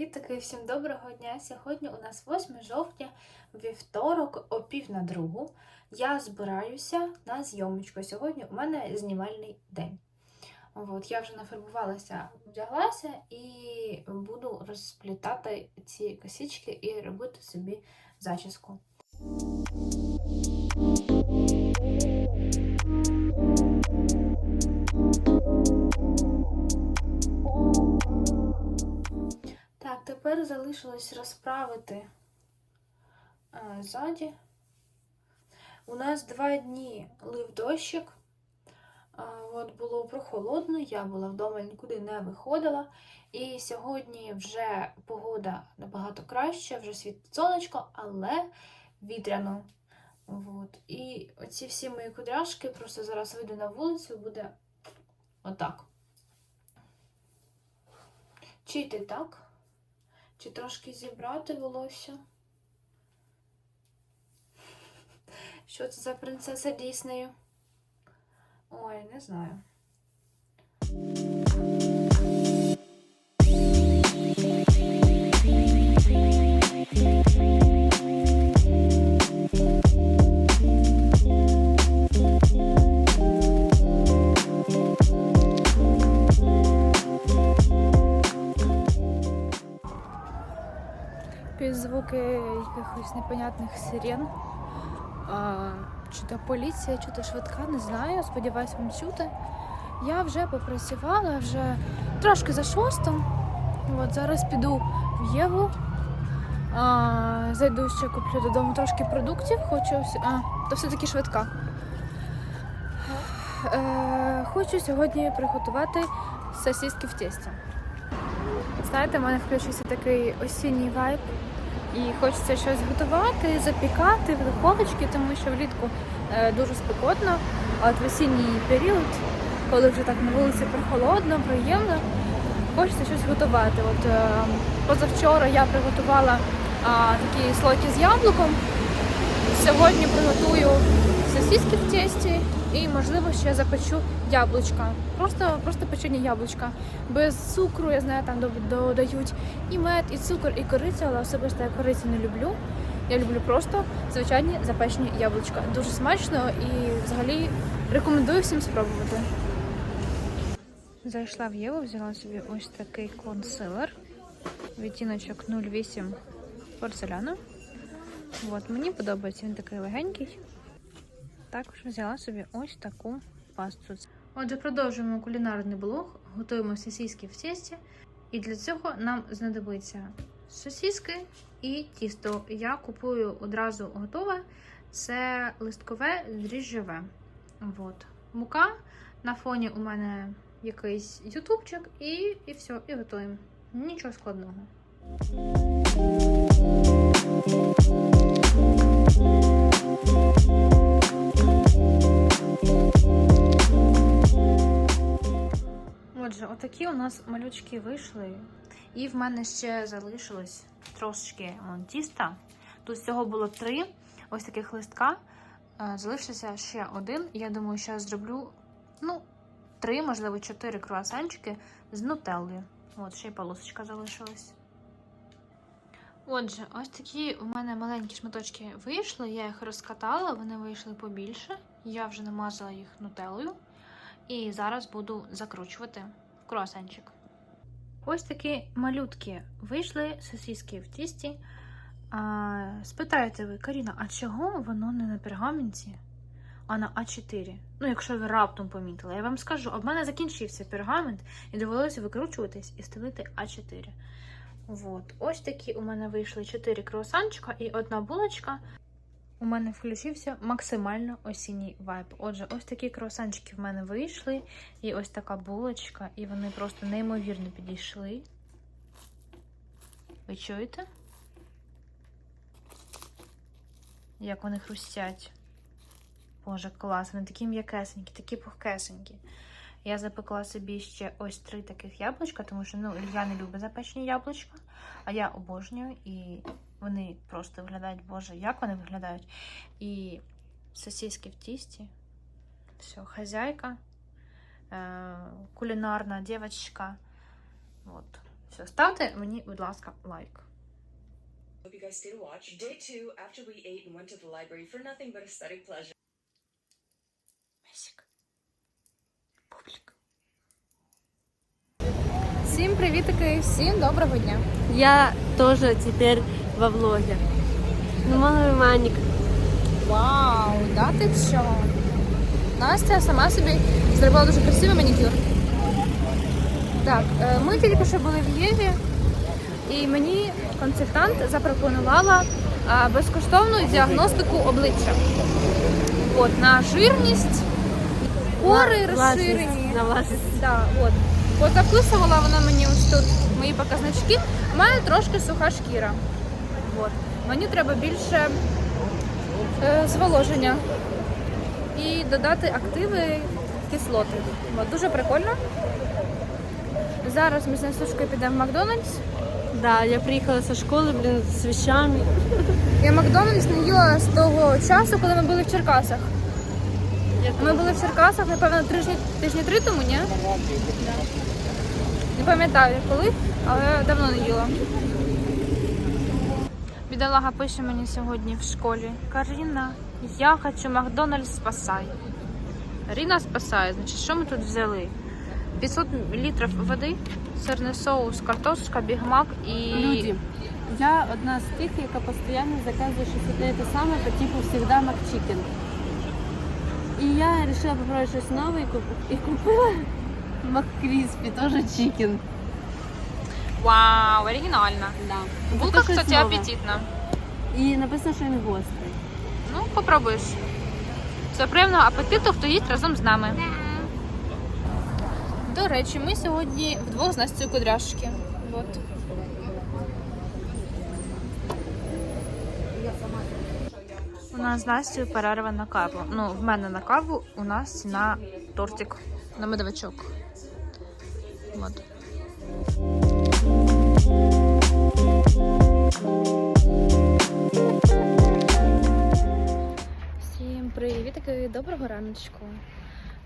Привіт, таки всім доброго дня. Сьогодні у нас 8 жовтня, вівторок, о пів на другу. Я збираюся на зйомочку. Сьогодні у мене знімальний день. От, я вже нафарбувалася, вдяглася і буду розплітати ці косички і робити собі зачіску. Тепер залишилось розправити е, ззаді. У нас два дні лив дощик. Е, От було прохолодно, я була вдома, нікуди не виходила. І сьогодні вже погода набагато краща, вже світить сонечко, але вітряно. От. І оці всі мої кудряшки просто зараз вийду на вулицю, буде отак. Чи йти так? Чи трошки зібрати волосся? Що це за принцеса Діснею? Ой, не знаю. Під звуки якихось непонятних сирен. А, чи то поліція, чи то швидка, не знаю. Сподіваюсь, вам чути. Я вже попрацювала, вже трошки за шостом. От зараз піду в Єву. А, зайду ще куплю додому трошки продуктів. Хочу. А, то все-таки швидка. Е, хочу сьогодні приготувати сосиски в тесті. Знаєте, в мене включився такий осінній вайб. І хочеться щось готувати, запікати в духовочці, тому що влітку е, дуже спекотно, а от в осінній період, коли вже так на вулиці прохолодно, приємно, хочеться щось готувати. От е, позавчора я приготувала такі слойки з яблуком. Сьогодні приготую сосиски в тесті і, можливо, ще запечу яблучка. Просто, просто печені яблучка. Без цукру, я знаю, там додають і мед, і цукор, і корицю, але особисто я кориці не люблю. Я люблю просто звичайні запечені яблучка. Дуже смачно і взагалі рекомендую всім спробувати. Зайшла в Єву, взяла собі ось такий консилер. Відтіночок 08 порцеляну. От, мені подобається, він такий легенький. Також взяла собі ось таку пасту. Отже, продовжуємо кулінарний блог, готуємо сосиски в тісті. І для цього нам знадобиться сосиски і тісто. Я купую одразу готове. Це листкове дріжджове. От. Мука. На фоні у мене якийсь ютубчик, і, і все, і готуємо. Нічого складного. Отже, отакі у нас малючки вийшли. І в мене ще залишилось трошечки вон, тіста. Тут всього було три ось таких листка. Е, Залишився ще один. Я думаю, зараз зроблю ну, три, можливо, чотири круасанчики з нутеллою. От, ще й полосочка залишилась. Отже, ось такі у мене маленькі шматочки вийшли. Я їх розкатала, вони вийшли побільше. Я вже намазала їх нутеллою. І зараз буду закручувати круасанчик. Ось такі малютки вийшли, сосиски в тісті. А, спитаєте ви, Каріна, а чого воно не на пергаменті, а на А4? Ну, якщо ви раптом помітили, я вам скажу, в мене закінчився пергамент і довелося викручуватись і стелити А4. От. Ось такі у мене вийшли 4 круасанчика і одна булочка. У мене включився максимально осінній вайб. Отже, ось такі круасанчики в мене вийшли, і ось така булочка, і вони просто неймовірно підійшли. Ви чуєте? Як вони хрустять. Боже, клас, вони такі м'якесенькі, такі пухкесенькі. Я запекла собі ще ось три таких яблучка, тому що ну, я не люблю запечені яблучка, а я обожнюю і вони просто виглядають, боже, як вони виглядають. І сосиски в тісті. Все, хазяйка, е, кулінарна дівчинка. От. Все, ставте мені, будь ласка, лайк. Hope you guys stay to watch. Day two, after we ate and went to the library for nothing but aesthetic pleasure. Месик. Публік. Всім привітики, всім доброго дня. Я тоже теперь во влоге. Ну, малый маник. Вау, да ти що? Настя сама собі зробила дуже красивий манікюр. Так, е, ми тільки що були в Єві, і мені консультант запропонувала безкоштовну діагностику обличчя. От, на жирність, пори розширені. На влажность. Да, от. От записувала вона мені ось тут мої показнички. У мене трошки суха шкіра. От. Мені треба більше е, зволоження і додати активи кислоти. От, дуже прикольно. Зараз ми з Настюшкою підемо в Макдональдс. Да, я приехала со школы, блин, с вещами. Я Макдональдс не їла з того часу, коли ми були в Черкасах. Ми були в Черкасах, напевно, тижні, тижні три тому, ні? Не пам'ятаю коли, але давно не їла. Бідолага пише мені сьогодні в школі. Каріна, я хочу Макдональдс спасай. Ріна спасає, значить, що ми тут взяли? 500 літрів води, сирний соус, картошка, бігмак і. Люди, я одна з тих, яка постійно заказує щось одне те саме по типу всегда Макчикен. І я вирішила попробувати щось нове і купила Маккріспі, теж чикен. Вау, оригінально. Да. Булка, щось кстати, нове. апетитна. І написано, що він гострий. Ну, попробуєш. Це приємного апетиту, хто їсть разом з нами. До речі, ми сьогодні вдвох з Настю кудряшки. От. У нас з Настю перерва на каву. Ну, в мене на каву, у нас на тортик, на медовичок. От. Всім привіт, таки доброго раночку.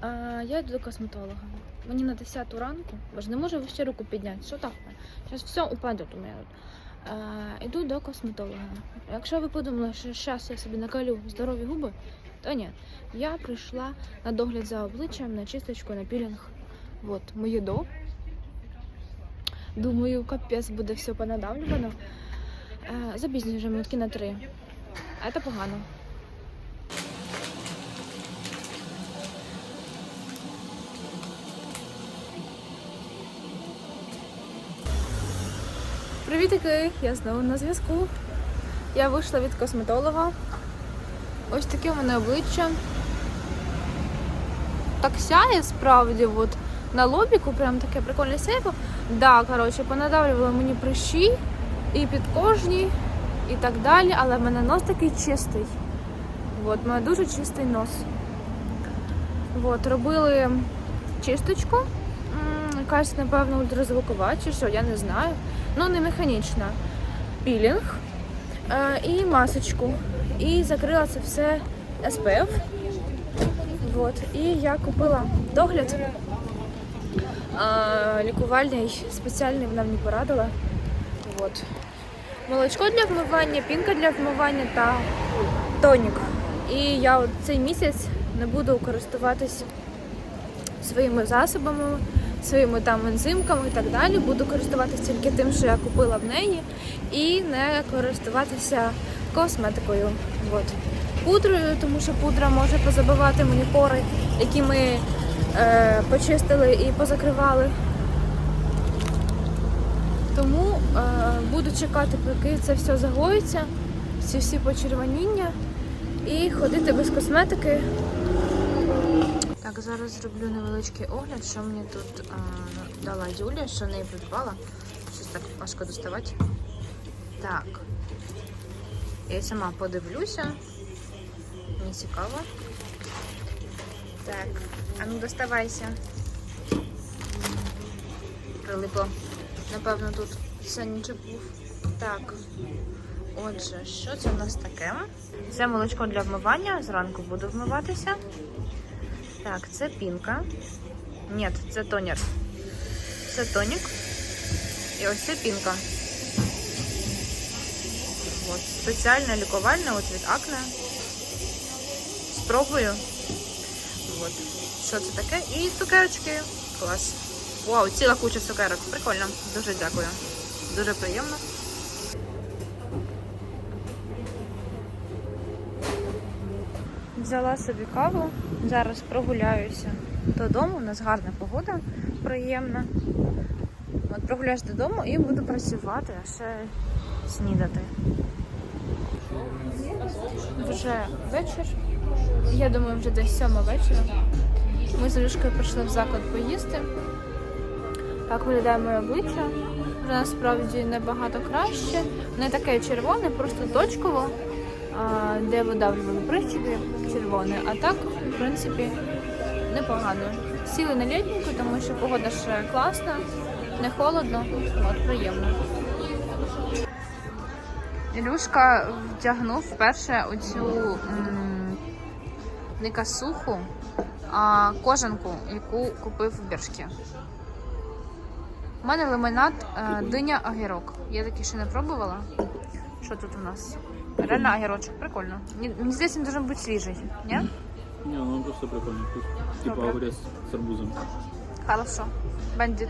А, я йду до косметолога. Мені на 10 ранку, бо ж не можу ще руку підняти. Що так? Зараз все упаде у мене. А, йду до косметолога. Якщо ви подумали, що зараз я собі накалю здорові губи, то ні. Я прийшла на догляд за обличчям, на чисточку, на пілінг. От, моє до. Думаю, капець буде все понадавлювано. А, запізнюю вже минутки на три. А це погано. Привітики! Я знову на зв'язку. Я вийшла від косметолога. Ось таке в мене обличчя. Так сяє справді, от на лобіку, прям таке прикольне сяйво. Да, коротше, понадавлювали мені прищі і підкожні, і так далі, але в мене нос такий чистий. От, в мене дуже чистий нос. От, робили чисточку. Якась, напевно, ультразвукова чи що, я не знаю. Ну, не механічна. Пілінг е, і масочку. І закрила це все SPF. От. І я купила догляд. Лікувальний, спеціальний вона мені порадила. От. Молочко для вмивання, пінка для вмивання та тонік. І я цей місяць не буду користуватись своїми засобами, своїми там ензимками і так далі. Буду користуватися тільки тим, що я купила в неї, і не користуватися косметикою. От. Пудрою, тому що пудра може позабивати мені пори, які ми почистили і позакривали. Тому е, буду чекати, поки це все загоїться, ці всі почервоніння, і ходити без косметики. Так, зараз зроблю невеличкий огляд, що мені тут а, дала Юля, що в неї придбала. Щось так важко доставати. Так. Я сама подивлюся. Мені цікаво. Так, а ну доставайся. Прилипло. Напевно, тут санічок був. Так. Отже, що це в нас таке? Це молочко для вмивання. Зранку буду вмиватися. Так, це пінка. Ні, це тонер. Це тонік. І ось це пінка. От, спеціальне лікувальне от від акне. Спробую. От. Що це таке? І цукерочки. Клас. Вау, ціла куча цукерок. Прикольно. Дуже дякую. Дуже приємно. Взяла собі каву. Зараз прогуляюся додому. У нас гарна погода, приємна. От прогуляюсь додому і буду працювати, а ще снідати. Вже вечір. Я думаю, вже десь сьома вечора. Ми з Люшкою прийшли в заклад поїсти. Так виглядає моє обличчя. Вже насправді набагато краще. Не таке червоне, просто точково, де видавлювали прищепи червоне. А так, в принципі, непогано. Сіли на літненьку, тому що погода ще класна, не холодно, от приємно. Ілюшка вдягнув вперше оцю не касуху, а кожанку, яку купив в біршки. У мене лимонад е, диня огірок. Я таки ще не пробувала. Що тут у нас? Реально огірочок, прикольно. Мені, здається, він должен бути свіжий, ні? Не, ну он просто прикольный вкус. Типа Добре. огурец с арбузом. Хорошо. Бандит.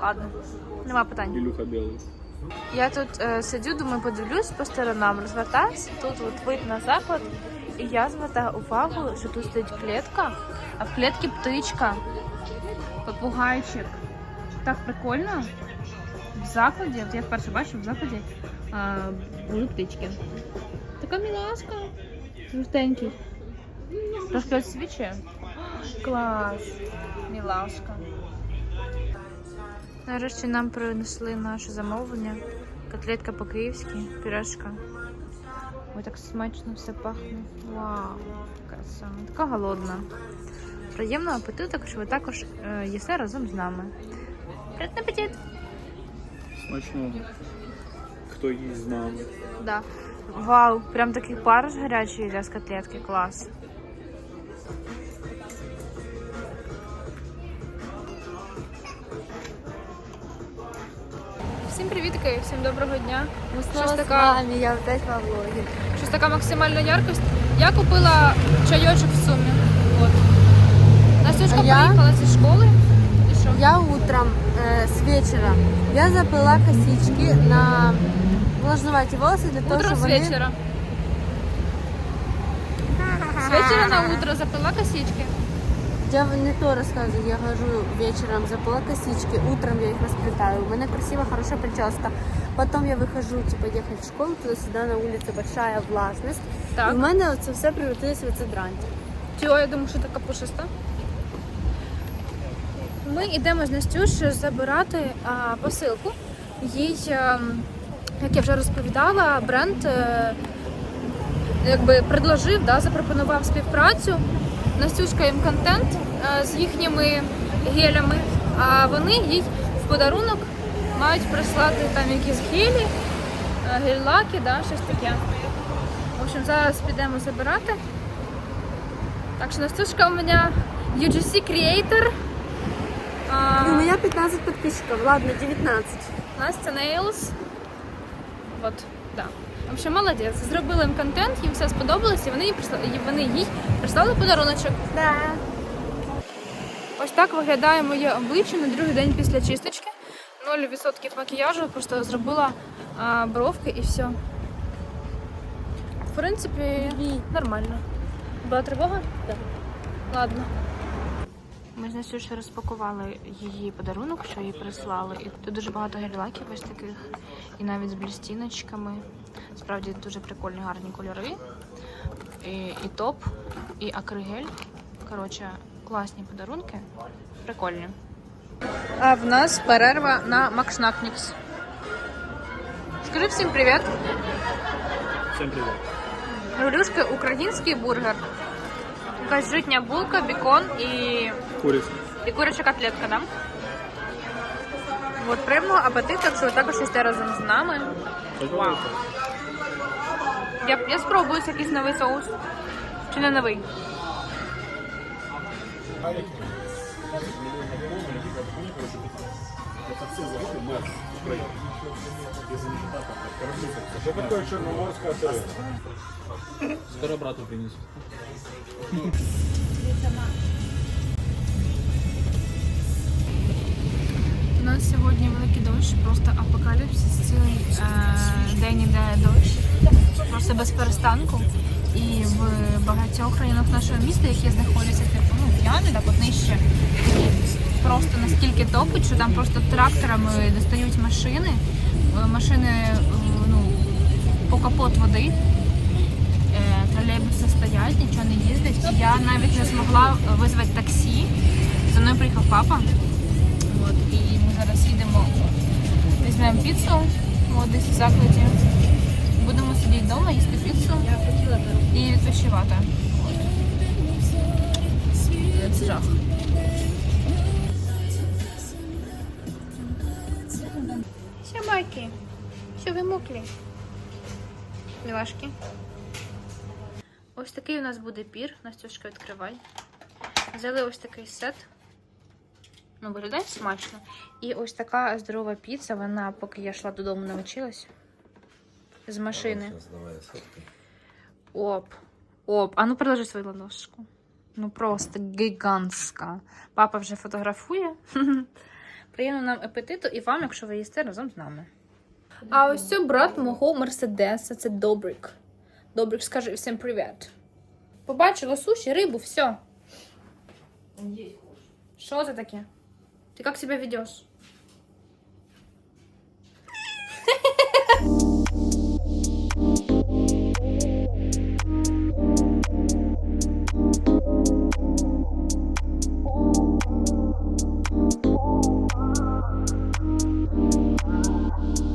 Ладно, нема питань. Илюха белый. Я тут е, сидю, думаю, подивлюсь по сторонам, розвертаюсь. Тут от вид на заклад. І я звертаю увагу, що тут стоїть клітка, а в клітці птичка. Попугайчик. Так прикольно. В закладі, от я вперше бачу, в закладі а, були птички. Така мілашка. Жовтенький. Трошки освічує. Клас. Мілашка. Нарешті нам принесли наше замовлення. Котлетка по-київськи, пюрешка. Ой, так смачно все пахне. Вау, краса. Така голодна. Приємного апетиту, якщо ви також е, їсте разом з нами. Приятний апетит! Смачного. Хто їсть з нами. Да. Вау, прям такий пар гарячий йде з котлетки, клас. Всім привітки, всім доброго дня. Снова с така, вами, я опять во влоге. щось така максимальна яркость. Я купила чайочок в сумі. От. Настюшка я? приїхала зі школи. І що? Я утром э, с вечера я заплела косички на влажноваті волоси для того, Утром щоб з вони... вечора. З вечора на утро заплела косички. Я не то рассказываю, я хожу вечером, заплела косички, утром я их расплетаю. У меня красивая, хорошая прическа. Потом я выхожу, типа, ехать в школу, туда-сюда на улице большая влажность. Так. І в мене це все превратилося в це дрантя. Чого, я думаю, що така пушиста. Ми йдемо з Настюшею забирати а, посилку. Їй, ем, як я вже розповідала, бренд е, якби предложив, да, запропонував співпрацю. Настюшка їм контент е, з їхніми гелями, а вони їй в подарунок мають прислати там якісь гелі, е, гель-лаки, да, щось таке. В общем, зараз підемо забирати. Так что Настюшка у меня UGC Creator. А, У меня 15 подписчиков, ладно, 19. Настя Nails. Вот, да. В общем, молодець. Зробили їм контент, їм все сподобалось, і вони їй прислали, вони їй прислали подаруночок. Да. Ось так виглядає моє обличчя на другий день після чисточки. 0% макіяжу, просто зробила а, бровки і все. В принципі, нормально. Була тривога? Так. Ладно. З Настюшею розпакували її подарунок, що їй прислали. І тут дуже багато гель-лаків ось таких, і навіть з блістіночками. Справді дуже прикольні, гарні кольори. І, і топ, і акригель. Коротше, класні подарунки. Прикольні. А в нас перерва на Макшнакнікс. Скажи всім привіт. Всем привет. Люлюшки український бургер. Якась житня булка, бікон і Курица. І куряча котлетка, да? От приємного апетиту, якщо ви також їсте разом з нами. Я, я спробую якийсь новий соус. Чи не новий? Что такое черноморская тарелка? Скоро брату принесу. У нас сьогодні великий дощ, просто апокаліпсис. Цілий е, день іде дощ, просто без перестанку. І в багатьох районах нашого міста, які знаходяться типу, ну, в так от нижче, просто настільки топить, що там просто тракторами достають машини, Е, машини е, ну, по капот води. Тролейбуси стоять, нічого не їздить. Я навіть не змогла визвати таксі. За мною приїхав папа. От, і ми зараз їдемо, візьмемо піцу, от, десь в закладі. Будемо сидіти вдома, їсти піцу і відпочивати. От. Це жах. Сямайки, що ви мокрі? Мілашки. Ось такий у нас буде пір. Настюшка, відкривай. Взяли ось такий сет. Ну, виглядає смачно. І ось така здорова піца, вона, поки я йшла додому, навчилась. З машини. Оп. Оп. А ну приложи свою ладошку. Ну просто гігантська. Папа вже фотографує. Приємно нам апетиту і вам, якщо ви їсте разом з нами. А ось це брат мого Мерседеса, це Добрик. Добрик, скажи всім привіт. Побачила суші, рибу, все. Що це таке? Ты как себя ведешь?